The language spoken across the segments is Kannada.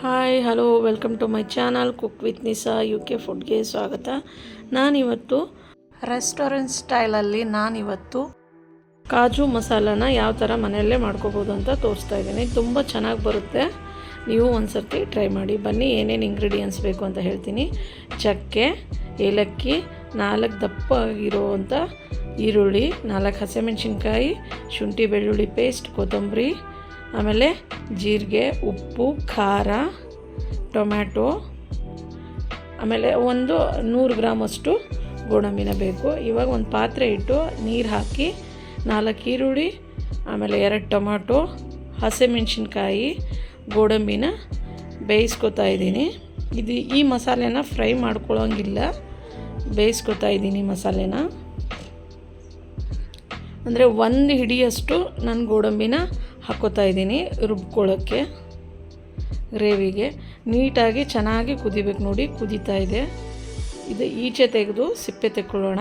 Hi hello welcome to my channel cook with Nisa U K ಫುಡ್ಗೆ ಸ್ವಾಗತ. ನಾನಿವತ್ತು ರೆಸ್ಟೋರೆಂಟ್ ಸ್ಟೈಲಲ್ಲಿ ನಾನಿವತ್ತು ಕಾಜು ಮಸಾಲಾನ ಯಾವ ಥರ ಮನೆಯಲ್ಲೇ ಮಾಡ್ಕೋಬೋದು ಅಂತ ತೋರಿಸ್ತಾ ಇದ್ದೀನಿ. ತುಂಬ ಚೆನ್ನಾಗಿ ಬರುತ್ತೆ. ನೀವು ಒಂದು ಸರ್ತಿ ಟ್ರೈ ಮಾಡಿ. ಬನ್ನಿ ಏನೇನು ಇಂಗ್ರೀಡಿಯೆಂಟ್ಸ್ ಬೇಕು ಅಂತ ಹೇಳ್ತೀನಿ. ಚಕ್ಕೆ ಏಲಕ್ಕಿ ನಾಲ್ಕು ದಪ್ಪ ಇರೋವಂಥ ಈರುಳ್ಳಿ ನಾಲ್ಕು ಹಸಿಮೆಣ್ಸಿನ್ಕಾಯಿ ಶುಂಠಿ ಬೆಳ್ಳುಳ್ಳಿ ಪೇಸ್ಟ್ ಕೊತ್ತಂಬರಿ ಆಮೇಲೆ ಜೀರಿಗೆ, ಉಪ್ಪು, ಖಾರ, ಟೊಮ್ಯಾಟೊ. ಆಮೇಲೆ ಒಂದು ನೂರು ಗ್ರಾಮಷ್ಟು ಗೋಡಂಬಿನ ಬೇಕು. ಇವಾಗ ಒಂದು ಪಾತ್ರೆ ಇಟ್ಟು ನೀರು ಹಾಕಿ ನಾಲ್ಕು ಈರುಳ್ಳಿ, ಆಮೇಲೆ ಎರಡು ಟೊಮ್ಯಾಟೊ, ಹಸಿಮೆಣ್ಸಿನ್ಕಾಯಿ, ಗೋಡಂಬಿನ ಬೇಯಿಸ್ಕೊತಾ ಇದ್ದೀನಿ. ಇದು ಈ ಮಸಾಲೆನ ಫ್ರೈ ಮಾಡ್ಕೊಳ್ಳೋಂಗಿಲ್ಲ ಬೇಯಿಸ್ಕೊತಾ ಇದ್ದೀನಿ ಮಸಾಲೆನ. ಅಂದರೆ ಒಂದು ಹಿಡಿಯಷ್ಟು ನಾನು ಗೋಡಂಬಿನ ಹಾಕೋತಾ ಇದ್ದೀನಿ ರುಬ್ಕೊಳ್ಳೋಕ್ಕೆ, ಗ್ರೇವಿಗೆ. ನೀಟಾಗಿ ಚೆನ್ನಾಗಿ ಕುದಿಬೇಕು ನೋಡಿ, ಕುದೀತಾ ಇದೆ. ಇದು ಈಚೆ ತೆಗೆದು ಸಿಪ್ಪೆ ತೆಕ್ಕೊಳ್ಳೋಣ.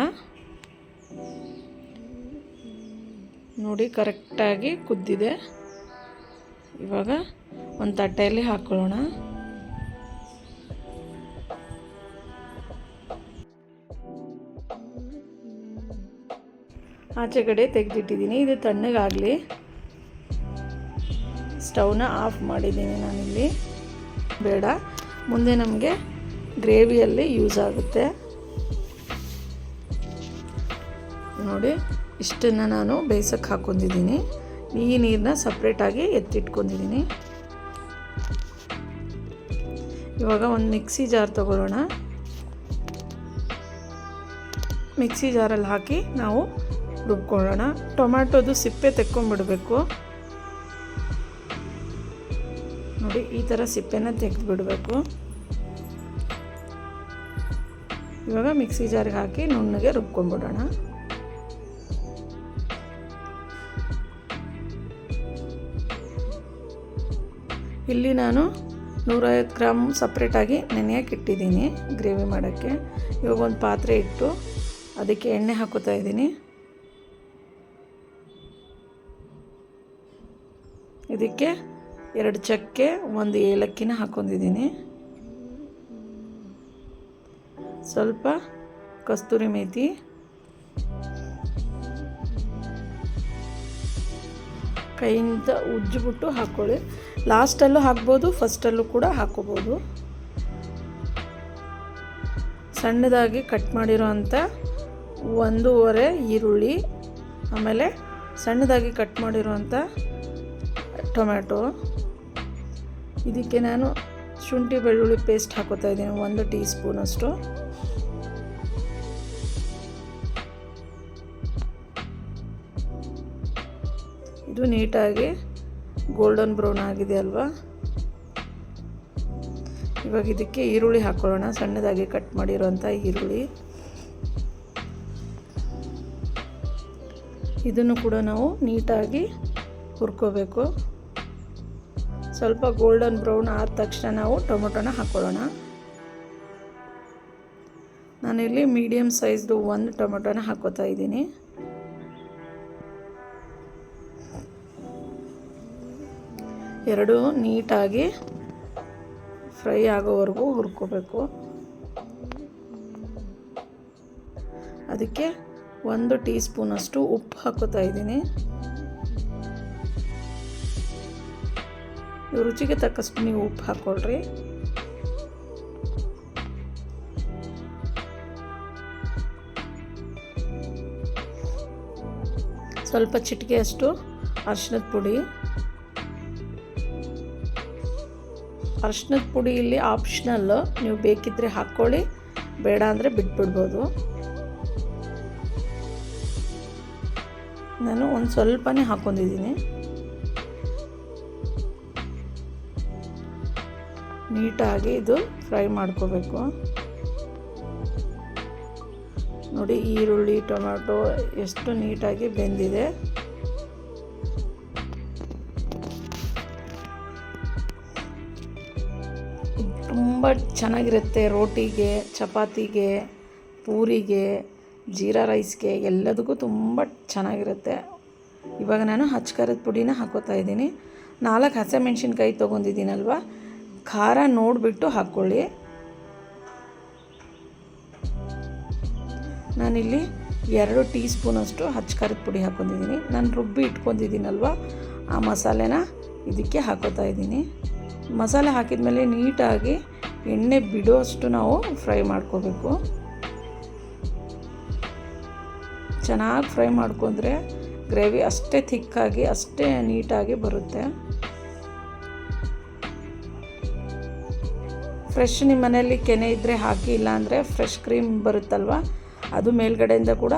ನೋಡಿ, ಕರೆಕ್ಟಾಗಿ ಕುದ್ದಿದೆ. ಇವಾಗ ಒಂದು ತಟ್ಟೆಯಲ್ಲಿ ಹಾಕ್ಕೊಳ್ಳೋಣ ಆಚೆ ಕಡೆ ತೆಗೆದಿಟ್ಟಿದ್ದೀನಿ. ಇದು ತಣ್ಣಗಾಗಲಿ. ಸ್ಟವ್ನ ಆಫ್ ಮಾಡಿದ್ದೀನಿ ನಾನಿಲ್ಲಿ. ಬೇಡ. ಮುಂದೆ ನಮಗೆ ಗ್ರೇವಿಯಲ್ಲಿ ಯೂಸ್ ಆಗುತ್ತೆ. ನೋಡಿ, ಇಷ್ಟನ್ನು ನಾನು ಬೇಯಿಸೋಕ್ಕೆ ಹಾಕ್ಕೊಂಡಿದ್ದೀನಿ. ಈ ನೀರನ್ನ ಸಪ್ರೇಟಾಗಿ ಎತ್ತಿಟ್ಕೊಂಡಿದ್ದೀನಿ. ಇವಾಗ ಒಂದು ಮಿಕ್ಸಿ ಜಾರ್ ತಗೊಳ್ಳೋಣ. ಮಿಕ್ಸಿ ಜಾರಲ್ಲಿ ಹಾಕಿ ನಾವು ರುಬ್ಕೊಳ್ಳೋಣ. ಟೊಮ್ಯಾಟೊದು ಸಿಪ್ಪೆ ತೆಕ್ಕೊಂಬಿಡಬೇಕು. ನೋಡಿ, ಈ ಥರ ಸಿಪ್ಪೆನ ತೆಗೆದುಬಿಡಬೇಕು. ಇವಾಗ ಮಿಕ್ಸಿ ಜಾರಿಗೆ ಹಾಕಿ ನುಣ್ಣಗೆ ರುಬ್ಕೊಂಡ್ಬಿಡೋಣ ಇಲ್ಲಿ ನಾನು ನೂರೈವತ್ತು ಗ್ರಾಮ್ ಸಪ್ರೇಟಾಗಿ ನೆನೆಯಕ್ಕೆ ಇಟ್ಟಿದ್ದೀನಿ ಗ್ರೇವಿ ಮಾಡೋಕ್ಕೆ. ಇವಾಗ ಒಂದು ಪಾತ್ರೆ ಇಟ್ಟು ಅದಕ್ಕೆ ಎಣ್ಣೆ ಹಾಕೋತಾ ಇದ್ದೀನಿ. ಇದಕ್ಕೆ ಎರಡು ಚಕ್ಕೆ ಒಂದು ಏಲಕ್ಕಿನ ಹಾಕ್ಕೊಂಡಿದ್ದೀನಿ. ಸ್ವಲ್ಪ ಕಸ್ತೂರಿ ಮೇತಿ. ಕೈಯಿಂದ ಉಜ್ಜಿಬಿಟ್ಟು ಹಾಕ್ಕೊಳ್ಳಿ ಲಾಸ್ಟಲ್ಲೂ ಹಾಕ್ಬೋದು, ಫಸ್ಟಲ್ಲೂ ಕೂಡ ಹಾಕ್ಕೋಬೋದು. ಸಣ್ಣದಾಗಿ ಕಟ್ ಮಾಡಿರೋ ಅಂಥ ಒಂದೂವರೆ ಈರುಳ್ಳಿ, ಆಮೇಲೆ ಸಣ್ಣದಾಗಿ ಕಟ್ ಮಾಡಿರುವಂಥ ಟೊಮ್ಯಾಟೊ. ಇದಕ್ಕೆ ನಾನು ಶುಂಠಿ ಬೆಳ್ಳುಳ್ಳಿ ಪೇಸ್ಟ್ ಹಾಕೋತಾ ಇದ್ದೀನಿ, ಒಂದು ಟೀ ಸ್ಪೂನಷ್ಟು ಇದು ನೀಟಾಗಿ ಗೋಲ್ಡನ್ ಬ್ರೌನ್ ಆಗಿದೆ ಅಲ್ವಾ? ಇವಾಗ ಇದಕ್ಕೆ ಈರುಳ್ಳಿ ಹಾಕೊಳ್ಳೋಣ, ಸಣ್ಣದಾಗಿ ಕಟ್ ಮಾಡಿರೋಂಥ ಈರುಳ್ಳಿ. ಇದನ್ನು ಕೂಡ ನಾವು ನೀಟಾಗಿ ಹುರ್ಕೋಬೇಕು. ಸ್ವಲ್ಪ ಗೋಲ್ಡನ್ ಬ್ರೌನ್ ಆದ ತಕ್ಷಣ ನಾವು ಟೊಮೊಟೊನ ಹಾಕ್ಕೊಳ್ಳೋಣ ನಾನಿಲ್ಲಿ ಮೀಡಿಯಮ್ ಸೈಜ್ದು ಒಂದು ಟೊಮೊಟೊನ ಹಾಕೋತಾ ಇದ್ದೀನಿ. ಎರಡು ನೀಟಾಗಿ ಫ್ರೈ ಆಗೋವರೆಗೂ ಹುರ್ಕೋಬೇಕು. ಅದಕ್ಕೆ ಒಂದು ಟೀ ಸ್ಪೂನಷ್ಟು ಉಪ್ಪು ಹಾಕೋತಾ ಇದ್ದೀನಿ. ರುಚಿಗೆ ತಕ್ಕಷ್ಟು ನೀವು ಉಪ್ಪು ಹಾಕ್ಕೊಳ್ರಿ. ಸ್ವಲ್ಪ ಚಿಟಿಕೆಯಷ್ಟು ಅರ್ಶಿನದ ಪುಡಿ. ಅರ್ಶಿನದ ಪುಡಿ ಇಲ್ಲಿ ಆಪ್ಷನಲ್ ನೀವು ಬೇಕಿದ್ದರೆ ಹಾಕ್ಕೊಳ್ಳಿ, ಬೇಡ ಅಂದರೆ ಬಿಟ್ಬಿಡ್ಬೋದು. ನಾನು ಒಂದು ಸ್ವಲ್ಪನೇ ಹಾಕ್ಕೊಂಡಿದ್ದೀನಿ. ನೀಟಾಗಿ ಇದು ಫ್ರೈ ಮಾಡ್ಕೋಬೇಕು. ನೋಡಿ, ಈರುಳ್ಳಿ, ಟೊಮ್ಯಾಟೊ ಎಷ್ಟು ನೀಟಾಗಿ ಬೆಂದಿದೆ. ತುಂಬ ಚೆನ್ನಾಗಿರುತ್ತೆ ರೋಟಿಗೆ, ಚಪಾತಿಗೆ, ಪೂರಿಗೆ, ಜೀರಾ ರೈಸ್ಗೆ, ಎಲ್ಲದಕ್ಕೂ ತುಂಬ ಚೆನ್ನಾಗಿರುತ್ತೆ. ಇವಾಗ ನಾನು ಹಚ್ಕರದ ಪುಡಿನ ಹಾಕೋತಾ ಇದ್ದೀನಿ. ನಾಲ್ಕು ಹಸಿಮೆಣ್ಸಿನ್ಕಾಯಿ ತೊಗೊಂಡಿದ್ದೀನಲ್ವ? ಖಾರ ನೋಡಿಬಿಟ್ಟು ಹಾಕ್ಕೊಳ್ಳಿ. ನಾನಿಲ್ಲಿ ಎರಡು ಟೀ ಸ್ಪೂನಷ್ಟು ಹಚ್ಕಾರದ ಪುಡಿ ಹಾಕ್ಕೊಂಡಿದ್ದೀನಿ. ನಾನು ರುಬ್ಬಿ ಇಟ್ಕೊಂಡಿದ್ದೀನಲ್ವ? ಆ ಮಸಾಲೆನ ಇದಕ್ಕೆ ಹಾಕೋತಾ ಇದ್ದೀನಿ. ಮಸಾಲೆ ಹಾಕಿದ ಮೇಲೆ ನೀಟಾಗಿ ಎಣ್ಣೆ ಬಿಡೋಷ್ಟು ನಾವು ಫ್ರೈ ಮಾಡ್ಕೋಬೇಕು. ಚೆನ್ನಾಗಿ ಫ್ರೈ ಮಾಡ್ಕೊಂಡ್ರೆ ಗ್ರೇವಿ ಅಷ್ಟೇ ಥಿಕ್ಕಾಗಿ, ಅಷ್ಟೇ ನೀಟಾಗಿ ಬರುತ್ತೆ. ಫ್ರೆಶ್ ನಿಮ್ಮ ಮನೆಯಲ್ಲಿ ಕೆನೆ ಇದ್ದರೆ ಹಾಕಿ ಇಲ್ಲಾಂದರೆ ಫ್ರೆಶ್ ಕ್ರೀಮ್ ಬರುತ್ತಲ್ವ? ಅದು ಮೇಲ್ಗಡೆಯಿಂದ ಕೂಡ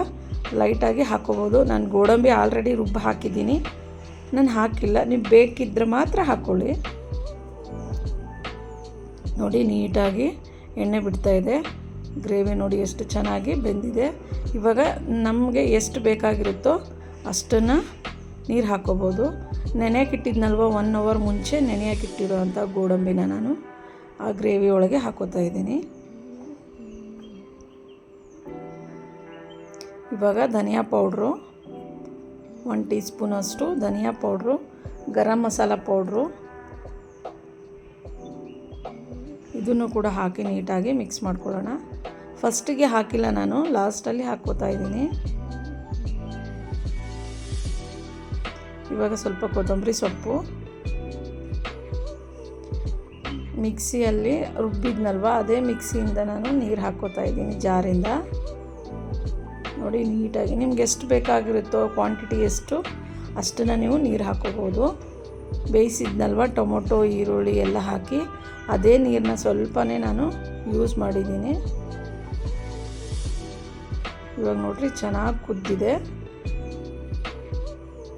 ಲೈಟಾಗಿ ಹಾಕೋಬೋದು ನಾನು ಗೋಡಂಬಿ ಆಲ್ರೆಡಿ ರುಬ್ಬ ಹಾಕಿದ್ದೀನಿ. ನಾನು ಹಾಕಿಲ್ಲ. ನೀವು ಬೇಕಿದ್ದರೆ ಮಾತ್ರ ಹಾಕ್ಕೊಳ್ಳಿ ನೋಡಿ, ನೀಟಾಗಿ ಎಣ್ಣೆ ಬಿಡ್ತಾ ಇದೆ. ಗ್ರೇವಿ ನೋಡಿ ಎಷ್ಟು ಚೆನ್ನಾಗಿ ಬೆಂದಿದೆ. ಇವಾಗ ನಮಗೆ ಎಷ್ಟು ಬೇಕಾಗಿರುತ್ತೋ ಅಷ್ಟನ್ನು ನೀರು ಹಾಕೋಬೋದು ನೆನೆಯಕ್ಕಿಟ್ಟಿದ್ನಲ್ವ ಒನ್ ಅವರ್ ಮುಂಚೆ ನೆನೆಯಕ್ಕಿಟ್ಟಿರೋ ಅಂಥ ಗೋಡಂಬಿನ ನಾನು. ಆ ಗ್ರೇವಿ ಒಳಗೆ ಹಾಕೋತಾ ಇದ್ದೀನಿ. ಇವಾಗ ಧನಿಯಾ ಪೌಡ್ರು ಒನ್ ಟೀ ಸ್ಪೂನಷ್ಟು ಧನಿಯಾ ಪೌಡ್ರು, ಗರಂ ಮಸಾಲ ಪೌಡ್ರು. ಇದನ್ನು ಕೂಡ ಹಾಕಿ ನೀಟಾಗಿ ಮಿಕ್ಸ್ ಮಾಡ್ಕೊಳ್ಳೋಣ. ಫಸ್ಟಿಗೆ ಹಾಕಿಲ್ಲ ನಾನು, ಲಾಸ್ಟಲ್ಲಿ ಹಾಕ್ಕೋತಾ ಇದ್ದೀನಿ. ಇವಾಗ ಸ್ವಲ್ಪ ಕೊತ್ತಂಬರಿ ಸೊಪ್ಪು. ಮಿಕ್ಸಿಯಲ್ಲಿ ರುಬ್ಬಿದ್ನಲ್ವ? ಅದೇ ಮಿಕ್ಸಿಯಿಂದ ನಾನು ನೀರು ಹಾಕ್ಕೋತಾ ಇದ್ದೀನಿ ಜಾರಿಂದ. ನೋಡಿ, ನೀಟಾಗಿ. ನಿಮ್ಗೆ ಎಷ್ಟು ಬೇಕಾಗಿರುತ್ತೋ ಕ್ವಾಂಟಿಟಿ ಎಷ್ಟು, ಅಷ್ಟನ್ನು ನೀವು ನೀರು ಹಾಕೋಬೋದು ಬೇಯಿಸಿದ್ನಲ್ವ, ಟೊಮೊಟೊ, ಈರುಳ್ಳಿ ಎಲ್ಲ ಹಾಕಿ ಅದೇ ನೀರನ್ನ ಸ್ವಲ್ಪನೇ ನಾನು ಯೂಸ್ ಮಾಡಿದ್ದೀನಿ. ಇವಾಗ ನೋಡಿರಿ, ಚೆನ್ನಾಗಿ ಕುದ್ದಿದೆ.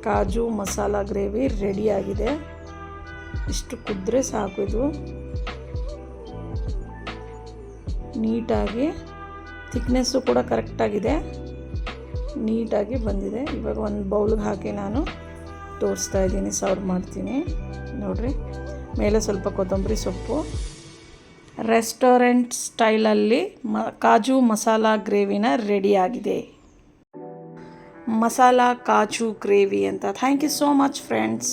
ಕಾಜು, ಮಸಾಲ, ಗ್ರೇವಿ ರೆಡಿಯಾಗಿದೆ ಇಷ್ಟು ಕುದ್ರೆ ಸಾಕು ಇದು. ನೀಟಾಗಿ ಥಿಕ್ನೆಸ್ಸು ಕೂಡ ಕರೆಕ್ಟಾಗಿದೆ ನೀಟಾಗಿ ಬಂದಿದೆ. ಇವಾಗ ಒಂದು ಬೌಲ್ಗೆ ಹಾಕಿ ನಾನು ತೋರಿಸ್ತಾ ಇದ್ದೀನಿ ಸರ್ವ್ ಮಾಡ್ತೀನಿ. ನೋಡಿರಿ, ಮೇಲೆ ಸ್ವಲ್ಪ ಕೊತ್ತಂಬರಿ ಸೊಪ್ಪು. ರೆಸ್ಟೋರೆಂಟ್ ಸ್ಟೈಲಲ್ಲಿ ಮ, ಕಾಜು ಮಸಾಲ ಗ್ರೇವಿನ ರೆಡಿಯಾಗಿದೆ ಮಸಾಲ, ಕಾಜು, ಗ್ರೇವಿ ಅಂತ. Thank you so much friends